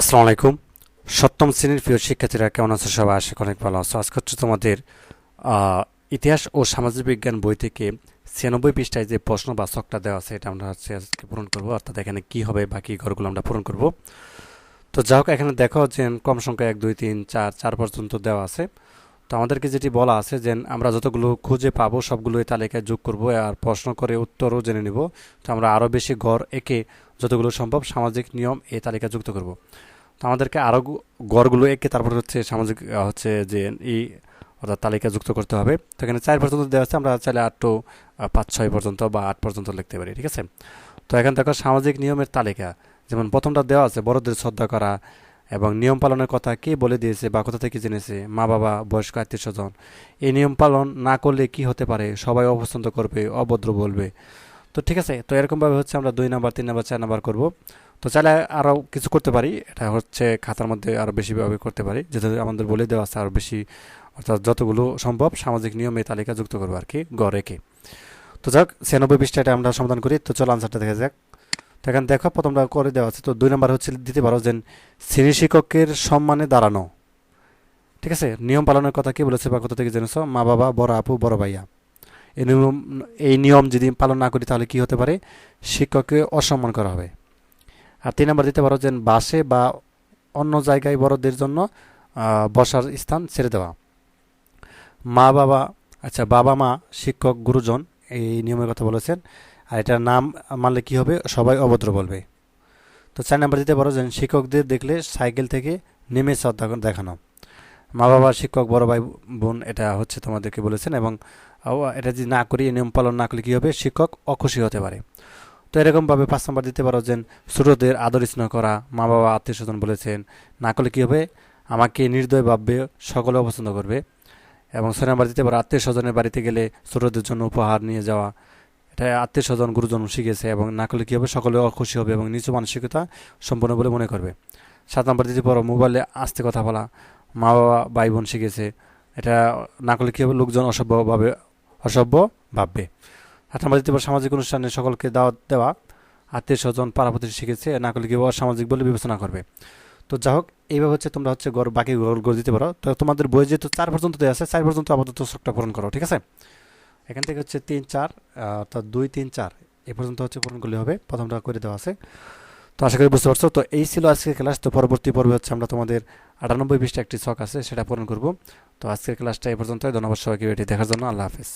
আসসালামু আলাইকুম। সপ্তম শ্রেণির প্রিয় শিক্ষার্থীরা কেমন আছো সবাই? আশা অনেক ভালো আছো। আজকে হচ্ছে তোমাদের ইতিহাস ও সামাজিক বিজ্ঞান বই থেকে ছিয়ানব্বই পৃষ্ঠায় যে প্রশ্ন বা ছকটা দেওয়া আছে, এটা আমরা হচ্ছে আজকে পূরণ করব। অর্থাৎ এখানে কী হবে, বাকি ঘরগুলো আমরা পূরণ করব। তো যা হোক, এখানে দেখো যে কম সংখ্যা এক, দুই, তিন, চার চার পর্যন্ত দেওয়া আছে। তো আমাদেরকে যেটি বলা আছে যে আমরা যতগুলো খুঁজে পাবো সবগুলো এই তালিকায় যোগ করব আর প্রশ্ন করে উত্তরও জেনে নিব। তো আমরা আরও বেশি ঘর একে যতগুলো সম্ভব সামাজিক নিয়ম এই তালিকা যুক্ত করব। তো আমাদেরকে আরও গড়গুলো এঁকে তারপর হচ্ছে সামাজিক হচ্ছে যে এই অর্থাৎ তালিকা যুক্ত করতে হবে। তো এখানে চার পর্যন্ত দেওয়া আছে, আমরা চাইলে আট টু পাঁচ, ছয় পর্যন্ত বা আট পর্যন্ত লিখতে পারি, ঠিক আছে? তো এখানে দেখো সামাজিক নিয়মের তালিকা। যেমন প্রথমটা দেওয়া আছে, বড়দের শ্রদ্ধা করা এবং নিয়ম পালনের কথা কে বলে দিয়েছে বা কোথা থেকে জেনেছে? মা বাবা, বয়স্ক, আত্মীয় স্বজন। এই নিয়ম পালন না করলে কি হতে পারে? সবাই অপছন্দ করবে, অভদ্র বলবে। তো ঠিক আছে, তো এরকমভাবে হচ্ছে আমরা দুই নাম্বার, তিন নাম্বার, চার নাম্বার করব। তো চাইলে আরও কিছু করতে পারি, এটা হচ্ছে খাতার মধ্যে আরও বেশিভাবে করতে পারি, যেহেতু আমাদের বলে দেওয়া আছে আরও বেশি, অর্থাৎ যতগুলো সম্ভব সামাজিক নিয়ম তালিকা যুক্ত করব আর কি গ রেখে তো যাক, ছিয়ানব্বই পৃষ্ঠাটা আমরা সমাধান করি, তো চলো আনসারটা দেখা যাক। তো এখানে দেখো, প্রথমটা করে দেওয়া আছে, তো দুই নাম্বার হচ্ছে দিতে পারো যে শ্রেণি শিক্ষকের সম্মানে দাঁড়ানো। ঠিক আছে, নিয়ম পালনের কথা কি বলেছে বা কোথা থেকে জেনেছো? মা বাবা, বড় আপু, বড় ভাইয়া। এই নিয়ম এই নিয়ম যদি পালন না করি তাহলে কি হতে পারে? শিক্ষককে অসম্মান করা হবে। আর তিন নম্বর দিতে পারো যে বাসে বা অন্য জায়গায় বড়দের জন্য বসার স্থান ছেড়ে দেওয়া। মা বাবা আচ্ছা বাবা মা, শিক্ষক, গুরুজন এই নিয়মের কথা বলেছেন। আর এটার নাম মানলে কি হবে? সবাই অভদ্র বলবে। তো চার নাম্বার দিতে পারো যে শিক্ষকদের দেখলে সাইকেল থেকে নেমে শ্রদ্ধা দেখানো। মা বাবা শিক্ষক, বড় ভাই বোন এটা হচ্ছে তোমাদেরকে বলেছেন এবং এটা যদি না করি নিয়ম পালন না করলে কী হবে? শিক্ষক অখুশি হতে পারে। তো এরকমভাবে পাঁচ নম্বর দিতে পারো যে ছোটদের আদর স্নেহ করা মা বাবা আত্মীয় স্বজন বলেছেন, না করলে কী হবে? আমাকে নির্দয় ভাববে, সকলে অপছন্দ করবে। এবং ছয় নম্বর দিতে পারো আত্মীয় স্বজনের বাড়িতে গেলে ছোটদের জন্য উপহার নিয়ে যাওয়া, এটা আত্মীয় স্বজন গুরুজন শিখেছে এবং না করলে কী হবে? সকলে অখুশি হবে এবং নিচু মানসিকতা সম্পূর্ণ বলে মনে করবে। সাত নম্বর দিতে পারো, মোবাইলে আস্তে কথা বলা মা বাবা ভাই বোন শিখেছে। এটা না করলে কী হবে? লোকজন অসভ্যভাবে, অসভ্য ভাববে। আট নম্বর দিতে সামাজিক অনুষ্ঠানে সকলকে দাওয়াত দেওয়া, আত্মীয় স্বজন পাড়াপতি শিখেছে, না করলে কী হবে? অসামাজিক বলে বিবেচনা করবে। তো যা হোক, এইভাবে হচ্ছে তোমরা হচ্ছে গড় বাকি গড় গড় দিতে পারো। তো তোমাদের বই যেহেতু চার পর্যন্ত দেওয়া আছে, চার পর্যন্ত আপাতত শখটা পূরণ করো, ঠিক আছে? এখান থেকে হচ্ছে তিন চার অর্থাৎ দুই, তিন, চার, এ পর্যন্ত হচ্ছে পূরণ করলে হবে। প্রথমটা করে দেওয়া আছে। তো আশা করি বুঝতে পারছ। তো এই ছিল আজকের ক্লাস। তো পরবর্তী পর্বে হচ্ছে আমরা তোমাদের আটানব্বই বিশটা একটি শখ আছে, সেটা পূরণ করব। তো আজকের ক্লাসটা এই পর্যন্ত ধন্যবাদ সবাইকে এটি দেখার জন্য। আল্লাহ হাফিজ।